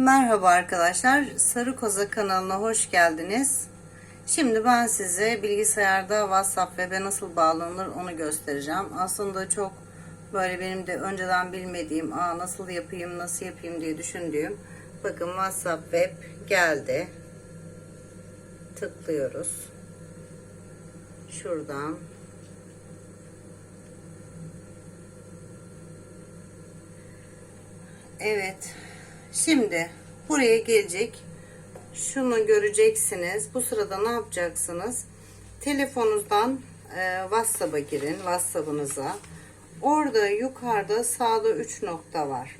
Merhaba arkadaşlar. Sarı Koza kanalına hoş geldiniz. Şimdi ben size bilgisayarda WhatsApp web'e nasıl bağlanır onu göstereceğim. Aslında çok böyle benim de önceden bilmediğim, Aa, nasıl yapayım, nasıl yapayım diye düşündüğüm. Bakın WhatsApp web geldi. Tıklıyoruz. Şuradan Evet. Şimdi buraya gelecek. Şunu göreceksiniz. Bu sırada ne yapacaksınız? Telefonunuzdan e, WhatsApp'a girin. WhatsApp'ınıza. Orada yukarıda sağda 3 nokta var.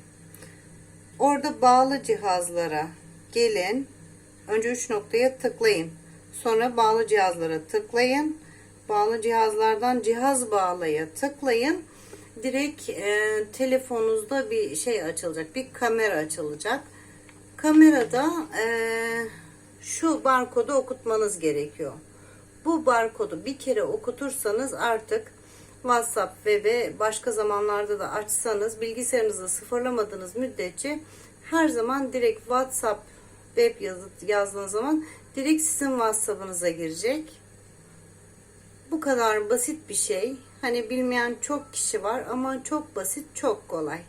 Orada bağlı cihazlara gelin. Önce 3 noktaya tıklayın. Sonra bağlı cihazlara tıklayın. Bağlı cihazlardan cihaz bağlaya tıklayın direkt e, telefonunuzda bir şey açılacak. Bir kamera açılacak. Kamerada e, şu barkodu okutmanız gerekiyor. Bu barkodu bir kere okutursanız artık WhatsApp ve ve başka zamanlarda da açsanız bilgisayarınızı sıfırlamadığınız müddetçe her zaman direkt WhatsApp web yazdığınız zaman direkt sizin WhatsApp'ınıza girecek. Bu kadar basit bir şey. Hani bilmeyen çok kişi var ama çok basit, çok kolay.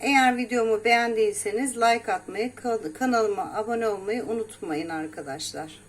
Eğer videomu beğendiyseniz like atmayı, kanalıma abone olmayı unutmayın arkadaşlar.